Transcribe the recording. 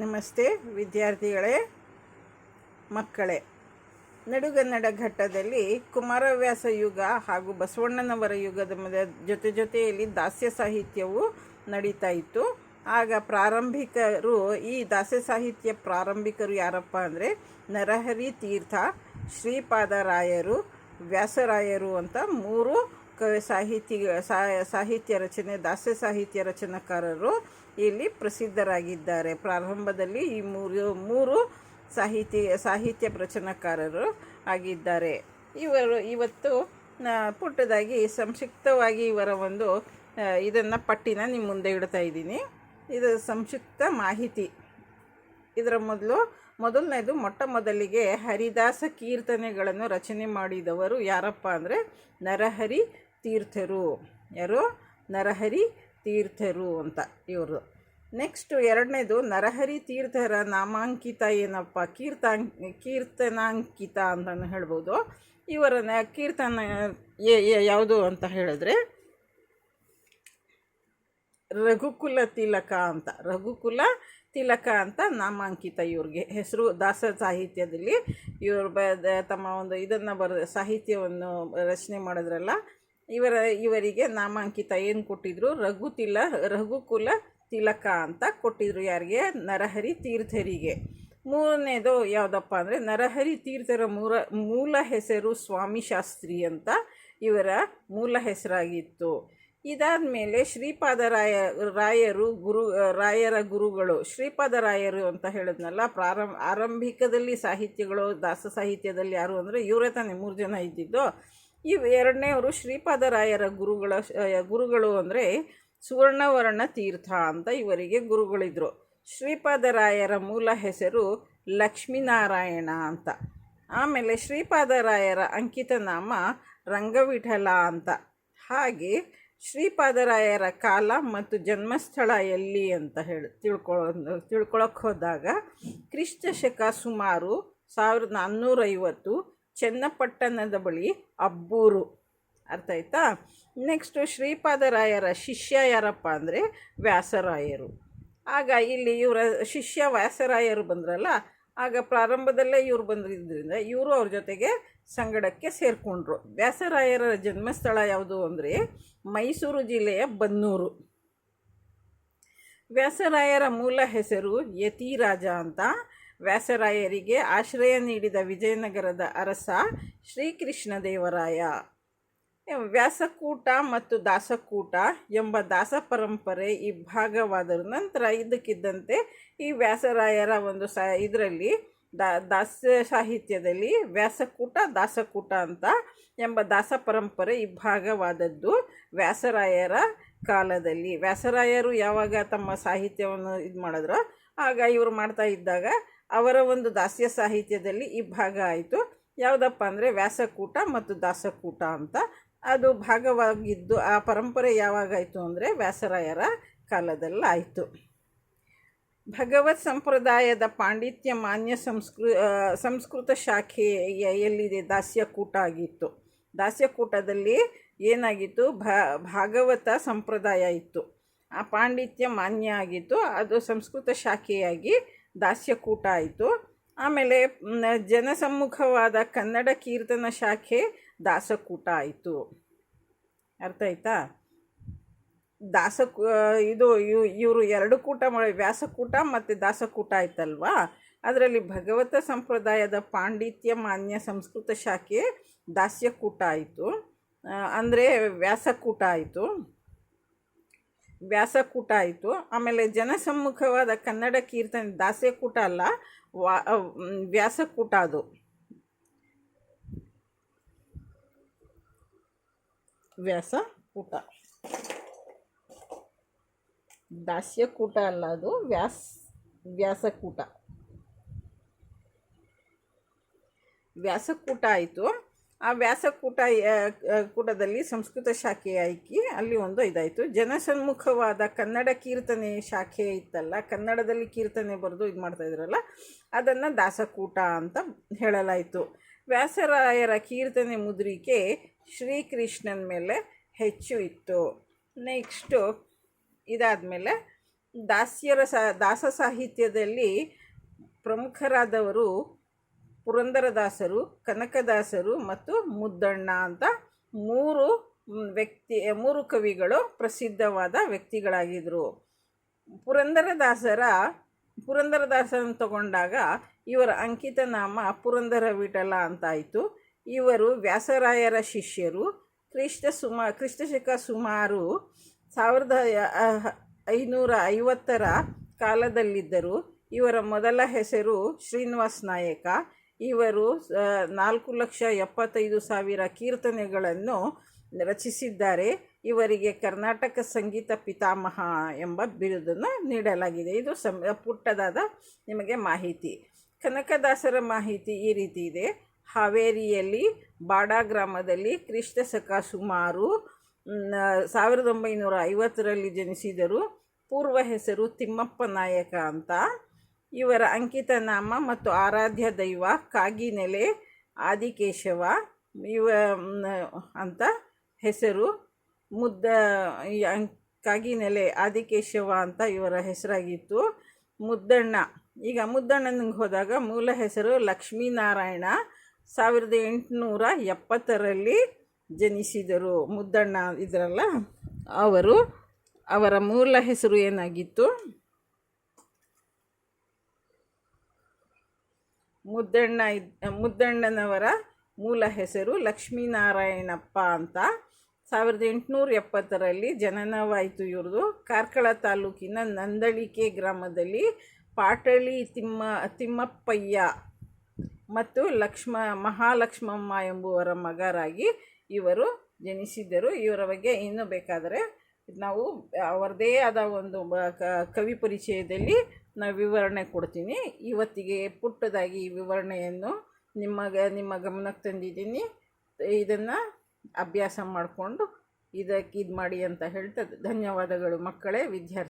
ನಮಸ್ತೆ, ವಿದ್ಯಾರ್ಥಿಗಳೇ, ಮಕ್ಕಳೇ. ನಡುಗನ್ನಡ ಘಟ್ಟದಲ್ಲಿ ಕುಮಾರವ್ಯಾಸ ಯುಗ ಹಾಗೂ ಬಸವಣ್ಣನವರ ಯುಗದ ಜೊತೆ ಜೊತೆಯಲ್ಲಿ ದಾಸ್ಯ ಸಾಹಿತ್ಯವು ನಡೀತಾ ಇತ್ತು. ಆಗ ಪ್ರಾರಂಭಿಕರು, ಈ ದಾಸ್ಯ ಸಾಹಿತ್ಯ ಪ್ರಾರಂಭಿಕರು ಯಾರಪ್ಪ ಅಂದರೆ ನರಹರಿ ತೀರ್ಥ ಶ್ರೀಪಾದರಾಯರು, ವ್ಯಾಸರಾಯರು ಅಂತ ಮೂರು ಕ ಸಾಹಿತಿ ಸಾಹಿತ್ಯ ರಚನೆ, ದಾಸ್ಯ ಸಾಹಿತ್ಯ ರಚನಾಕಾರರು ಇಲ್ಲಿ ಪ್ರಸಿದ್ಧರಾಗಿದ್ದಾರೆ. ಪ್ರಾರಂಭದಲ್ಲಿ ಈ ಮೂರು ಮೂರು ಸಾಹಿತಿ, ಸಾಹಿತ್ಯ ರಚನಾಕಾರರು ಆಗಿದ್ದಾರೆ. ಇವರು ಇವತ್ತು ಪುಟ್ಟದಾಗಿ ಸಂಕ್ಷಿಪ್ತವಾಗಿ ಇವರ ಒಂದು ಇದನ್ನು ಪಟ್ಟಿನ ನಿಮ್ಮ ಮುಂದೆ ಇಡ್ತಾ ಇದ್ದೀನಿ. ಇದು ಸಂಕ್ಷಿಪ್ತ ಮಾಹಿತಿ. ಇದರ ಮೊದಲು ಮೊದಲನೇದು ಮೊಟ್ಟ ಮೊದಲಿಗೆ ಹರಿದಾಸ ಕೀರ್ತನೆಗಳನ್ನು ರಚನೆ ಮಾಡಿದವರು ಯಾರಪ್ಪ ಅಂದರೆ ನರಹರಿ ತೀರ್ಥರು. ಯಾರು? ನರಹರಿ ತೀರ್ಥರು ಅಂತ ಇವರು. ನೆಕ್ಸ್ಟು ಎರಡನೇದು ನರಹರಿ ತೀರ್ಥರ ನಾಮಾಂಕಿತ ಏನಪ್ಪ? ಕೀರ್ತಾಂ, ಕೀರ್ತನಾಂಕಿತ ಅಂತಲೂ ಹೇಳ್ಬೋದು. ಇವರ ಕೀರ್ತನ ಯಾವುದು ಅಂತ ಹೇಳಿದ್ರೆ ರಘುಕುಲ ತಿಲಕ ಅಂತ. ರಘುಕುಲ ತಿಲಕ ಅಂತ ನಾಮಾಂಕಿತ ಇವ್ರಿಗೆ. ಹೆಸರು ದಾಸ ಸಾಹಿತ್ಯದಲ್ಲಿ ಇವರು ಬ ತಮ್ಮ ಒಂದು ಇದನ್ನು ಬರ ಸಾಹಿತ್ಯವನ್ನು ರಚನೆ ಮಾಡಿದ್ರಲ್ಲ, ಇವರ, ಇವರಿಗೆ ನಾಮಾಂಕಿತ ಏನು ಕೊಟ್ಟಿದ್ರು? ರಘುತಿಲ ರಘುಕುಲ ತಿಲಕ ಅಂತ ಕೊಟ್ಟಿದ್ರು ಯಾರಿಗೆ? ನರಹರಿ ತೀರ್ಥರಿಗೆ. ಮೂರನೇದು ಯಾವುದಪ್ಪ ಅಂದರೆ, ನರಹರಿ ತೀರ್ಥರ ಮೂರ, ಮೂಲ ಹೆಸರು ಸ್ವಾಮಿ ಶಾಸ್ತ್ರಿ ಅಂತ ಇವರ ಮೂಲ ಹೆಸರಾಗಿತ್ತು. ಇದಾದ ಮೇಲೆ ಶ್ರೀಪಾದರಾಯ, ರಾಯರು ಗುರು ರಾಯರ ಗುರುಗಳು, ಶ್ರೀಪಾದರಾಯರು ಅಂತ ಹೇಳಿದ್ನಲ್ಲ, ಪ್ರಾರಂಭ, ಆರಂಭಿಕದಲ್ಲಿ ಸಾಹಿತ್ಯಗಳು, ದಾಸ ಸಾಹಿತ್ಯದಲ್ಲಿ ಯಾರು ಅಂದರೆ ಇವರೇ ತಾನೇ, ಮೂರು ಜನ ಇದ್ದಿದ್ದು. ಇವು ಎರಡನೇವರು ಶ್ರೀಪಾದರಾಯರ ಗುರುಗಳ ಗುರುಗಳು ಅಂದರೆ ಸುವರ್ಣವರ್ಣ ತೀರ್ಥ ಅಂತ ಇವರಿಗೆ ಗುರುಗಳಿದ್ರು. ಶ್ರೀಪಾದರಾಯರ ಮೂಲ ಹೆಸರು ಲಕ್ಷ್ಮೀನಾರಾಯಣ ಅಂತ. ಆಮೇಲೆ ಶ್ರೀಪಾದರಾಯರ ಅಂಕಿತ ನಾಮ ರಂಗವಿಠಲ ಅಂತ. ಹಾಗೆ ಶ್ರೀಪಾದರಾಯರ ಕಾಲ ಮತ್ತು ಜನ್ಮಸ್ಥಳ ಎಲ್ಲಿ ಅಂತ ಹೇಳಿ ತಿಳ್ಕೊಳ್ಳೋ ತಿಳ್ಕೊಳಕ್ಕೆ ಹೋದಾಗ ಕ್ರಿಸ್ತ ಶಕ ಸುಮಾರು ಸಾವಿರದ ನಾನ್ನೂರೈವತ್ತು ಚನ್ನಪಟ್ಟಣದ ಬಳಿ ಅಬ್ಬೂರು. ಅರ್ಥ ಆಯ್ತಾ? ನೆಕ್ಸ್ಟು ಶ್ರೀಪಾದರಾಯರ ಶಿಷ್ಯ ಯಾರಪ್ಪ ಅಂದರೆ ವ್ಯಾಸರಾಯರು. ಆಗ ಇಲ್ಲಿ ಇವರ ಶಿಷ್ಯ ವ್ಯಾಸರಾಯರು ಬಂದ್ರಲ್ಲ, ಆಗ ಪ್ರಾರಂಭದಲ್ಲೇ ಇವರು ಬಂದಿದ್ದರಿಂದ ಇವರು ಅವ್ರ ಜೊತೆಗೆ ಸಂಗಡಕ್ಕೆ ಸೇರಿಕೊಂಡ್ರು. ವ್ಯಾಸರಾಯರ ಜನ್ಮಸ್ಥಳ ಯಾವುದು ಅಂದರೆ ಮೈಸೂರು ಜಿಲ್ಲೆಯ ಬನ್ನೂರು. ವ್ಯಾಸರಾಯರ ಮೂಲ ಹೆಸರು ಯತಿರಾಜ ಅಂತ. ವ್ಯಾಸರಾಯರಿಗೆ ಆಶ್ರಯ ನೀಡಿದ ವಿಜಯನಗರದ ಅರಸ ಶ್ರೀಕೃಷ್ಣ ದೇವರಾಯ ವ್ಯಾಸಕೂಟ ಮತ್ತು ದಾಸಕೂಟ ಎಂಬ ದಾಸ ಪರಂಪರೆ ಈ ಭಾಗವಾದ ನಂತರ ಇದಕ್ಕಿದ್ದಂತೆ ಈ ವ್ಯಾಸರಾಯರ ಒಂದು ಸ ಇದರಲ್ಲಿ ದಾಸ ಸಾಹಿತ್ಯದಲ್ಲಿ ವ್ಯಾಸಕೂಟ, ದಾಸಕೂಟ ಅಂತ ಎಂಬ ದಾಸ ಪರಂಪರೆ ಇಬ್ಬಾಗವಾದದ್ದು ವ್ಯಾಸರಾಯರ ಕಾಲದಲ್ಲಿ. ವ್ಯಾಸರಾಯರು ಯಾವಾಗ ತಮ್ಮ ಸಾಹಿತ್ಯವನ್ನು ಇದು ಮಾಡಿದ್ರು, ಆಗ ಇವರು ಮಾಡ್ತಾ ಇದ್ದಾಗ ಅವರ ಒಂದು ದಾಸ್ಯ ಸಾಹಿತ್ಯದಲ್ಲಿ ಇಬ್ಬಾಗ ಆಯಿತು. ಯಾವುದಪ್ಪ ಅಂದರೆ ವ್ಯಾಸಕೂಟ ಮತ್ತು ದಾಸಕೂಟ ಅಂತ. ಅದು ಭಾಗವಾಗಿದ್ದು ಆ ಪರಂಪರೆ ಯಾವಾಗಾಯಿತು ಅಂದರೆ ವ್ಯಾಸರಾಯರ ಕಾಲದಲ್ಲಾಯಿತು. ಭಗವತ್ ಸಂಪ್ರದಾಯದ ಪಾಂಡಿತ್ಯ ಮಾನ್ಯ ಸಂಸ್ಕೃ ಸಂಸ್ಕೃತ ಶಾಖೆ ಎಲ್ಲಿದೆ ದಾಸ್ಯಕೂಟ ಆಗಿತ್ತು. ದಾಸ್ಯಕೂಟದಲ್ಲಿ ಏನಾಗಿತ್ತು? ಭಾಗವತ ಸಂಪ್ರದಾಯ ಇತ್ತು. ಆ ಪಾಂಡಿತ್ಯ ಮಾನ್ಯ ಆಗಿತ್ತು. ಅದು ಸಂಸ್ಕೃತ ಶಾಖೆಯಾಗಿ ದಾಸ್ಯಕೂಟ ಆಯಿತು. ಆಮೇಲೆ ಜನಸಮ್ಮುಖವಾದ ಕನ್ನಡ ಕೀರ್ತನ ಶಾಖೆ ದಾಸಕೂಟ ಆಯಿತು. ಅರ್ಥ ಆಯ್ತಾ? ದಾಸ ಇದು ಇವರು ಎರಡು ಕೂಟ ವ್ಯಾಸಕೂಟ ಮತ್ತು ದಾಸಕೂಟ ಆಯ್ತಲ್ವಾ? ಅದರಲ್ಲಿ ಭಗವತ ಸಂಪ್ರದಾಯದ ಪಾಂಡಿತ್ಯ ಮಾನ್ಯ ಸಂಸ್ಕೃತ ಶಾಖೆ ದಾಸ್ಯಕೂಟ ಆಯಿತು. ಅಂದರೆ ವ್ಯಾಸಕೂಟ ಆಯಿತು. ವ್ಯಾಸಕೂಟ ಆಯಿತು. ಆಮೇಲೆ ಜನಸಮ್ಮುಖವಾದ ಕನ್ನಡ ಕೀರ್ತನೆ ದಾಸ್ಯಕೂಟ ಅಲ್ಲ, ವಾ ವ್ಯಾಸಕೂಟ ಅದು. ವ್ಯಾಸಕೂಟ. ದಾಸ್ಯಕೂಟ ಅಲ್ಲ ಅದು, ವ್ಯಾಸ, ವ್ಯಾಸಕೂಟ. ವ್ಯಾಸಕೂಟ ಆಯಿತು. ಆ ವ್ಯಾಸಕೂಟ ಕೂಟದಲ್ಲಿ ಸಂಸ್ಕೃತ ಶಾಖೆ ಆಯ್ಕೆ, ಅಲ್ಲಿ ಒಂದು ಇದಾಯಿತು. ಜನಸನ್ಮುಖವಾದ ಕನ್ನಡ ಕೀರ್ತನೆ ಶಾಖೆ ಇತ್ತಲ್ಲ, ಕನ್ನಡದಲ್ಲಿ ಕೀರ್ತನೆ ಬರೆದು ಇದು ಮಾಡ್ತಾ ಇದ್ರಲ್ಲ, ಅದನ್ನು ದಾಸಕೂಟ ಅಂತ ಹೇಳಲಾಯಿತು. ವ್ಯಾಸರಾಯರ ಕೀರ್ತನೆ ಮುದ್ರಿಕೆ ಶ್ರೀಕೃಷ್ಣನ ಮೇಲೆ ಹೆಚ್ಚು ಇತ್ತು. ನೆಕ್ಸ್ಟು ಇದಾದಮೇಲೆ ದಾಸ್ಯರ ಸ, ದಾಸ ಸಾಹಿತ್ಯದಲ್ಲಿ ಪ್ರಮುಖರಾದವರು ಪುರಂದರದಾಸರು, ಕನಕದಾಸರು ಮತ್ತು ಮುದ್ದಣ್ಣ ಅಂತ ಮೂರು ವ್ಯಕ್ತಿ, ಮೂರು ಕವಿಗಳು ಪ್ರಸಿದ್ಧವಾದ ವ್ಯಕ್ತಿಗಳಾಗಿದ್ದರು ಪುರಂದರದಾಸರ, ಪುರಂದರದಾಸರನ್ನು ತಗೊಂಡಾಗ ಇವರ ಅಂಕಿತ ನಾಮ ಪುರಂದರ ವಿಠಲ ಅಂತಾಯಿತು. ಇವರು ವ್ಯಾಸರಾಯರ ಶಿಷ್ಯರು ಕ್ರಿಸ್ತ ಸುಮಾ ಕ್ರಿಸ್ತಶಕ ಸುಮಾರು ಸಾವಿರದ ಐನೂರ ಐವತ್ತರ ಕಾಲದಲ್ಲಿದ್ದರು ಇವರ ಮೊದಲ ಹೆಸರು ಶ್ರೀನಿವಾಸ್ ನಾಯಕ. ಇವರು ನಾಲ್ಕು ಲಕ್ಷ ಎಪ್ಪತ್ತೈದು ಸಾವಿರ ಕೀರ್ತನೆಗಳನ್ನು ರಚಿಸಿದ್ದಾರೆ. ಇವರಿಗೆ ಕರ್ನಾಟಕ ಸಂಗೀತ ಪಿತಾಮಹ ಎಂಬ ಬಿರುದನ್ನು ನೀಡಲಾಗಿದೆ. ಇದು ಸಂ, ಪುಟ್ಟದಾದ ನಿಮಗೆ ಮಾಹಿತಿ. ಕನಕದಾಸರ ಮಾಹಿತಿ ಈ ರೀತಿ ಇದೆ. ಹಾವೇರಿಯಲ್ಲಿ ಬಾಡಾ ಗ್ರಾಮದಲ್ಲಿ ಕ್ರಿಸ್ತ ಸಕ ಸುಮಾರು ಸಾವಿರದ ಒಂಬೈನೂರ ಐವತ್ತರಲ್ಲಿ ಜನಿಸಿದರು. ಪೂರ್ವ ಹೆಸರು ತಿಮ್ಮಪ್ಪ ನಾಯಕ ಅಂತ. ಇವರ ಅಂಕಿತ ನಾಮ ಮತ್ತು ಆರಾಧ್ಯ ದೈವ ಕಾಗಿನೆಲೆ ಆದಿಕೇಶವ. ಇವ ಅಂತ ಹೆಸರು ಮುದ್ದ ಕಾಗಿನೆಲೆ ಆದಿಕೇಶವ ಅಂತ ಇವರ ಹೆಸರಾಗಿತ್ತು. ಮುದ್ದಣ್ಣ, ಈಗ ಮುದ್ದಣ್ಣನಿಗೆ ಹೋದಾಗ ಮೂಲ ಹೆಸರು ಲಕ್ಷ್ಮೀನಾರಾಯಣ. ಸಾವಿರದ ಎಂಟುನೂರ ಎಪ್ಪತ್ತರಲ್ಲಿ ಜನಿಸಿದರು. ಮುದ್ದಣ್ಣ ಇದ್ರಲ್ಲ, ಅವರು ಅವರ ಮೂಲ ಹೆಸರು ಏನಾಗಿತ್ತು? ಮುದ್ದಣ್ಣ ಮುದ್ದಣ್ಣನವರ ಮೂಲ ಹೆಸರು ಲಕ್ಷ್ಮೀನಾರಾಯಣಪ್ಪ ಅಂತ. ಸಾವಿರದ ಎಂಟುನೂರ ಎಪ್ಪತ್ತರಲ್ಲಿ ಜನನವಾಯಿತು ಇವ್ರದ್ದು ಕಾರ್ಕಳ ತಾಲೂಕಿನ ನಂದಳಿಕೆ ಗ್ರಾಮದಲ್ಲಿ ಪಾಟಳಿ ತಿಮ್ಮ, ತಿಮ್ಮಪ್ಪಯ್ಯ ಮತ್ತು ಲಕ್ಷ್ಮ, ಮಹಾಲಕ್ಷ್ಮಮ್ಮ ಎಂಬುವರ ಮಗರಾಗಿ ಇವರು ಜನಿಸಿದ್ದರು. ಇವರ ಬಗ್ಗೆ ಇನ್ನೂ ಬೇಕಾದರೆ ನಾವು ಅವರದೇ ಆದ ಒಂದು ಕವಿ ಪರಿಚಯದಲ್ಲಿ ನಾವು ವಿವರಣೆ ಕೊಡ್ತೀನಿ. ಇವತ್ತಿಗೆ ಪುಟ್ಟದಾಗಿ ಈ ವಿವರಣೆಯನ್ನು ನಿಮ್ಮ ನಿಮ್ಮ ಗಮನಕ್ಕೆ ತಂದಿದ್ದೀನಿ. ಇದನ್ನು ಅಭ್ಯಾಸ ಮಾಡಿಕೊಂಡು ಇದಕ್ಕೆ ಇದು ಮಾಡಿ ಅಂತ ಹೇಳ್ತಾ ಧನ್ಯವಾದಗಳು ಮಕ್ಕಳೇ, ವಿದ್ಯಾರ್ಥಿ.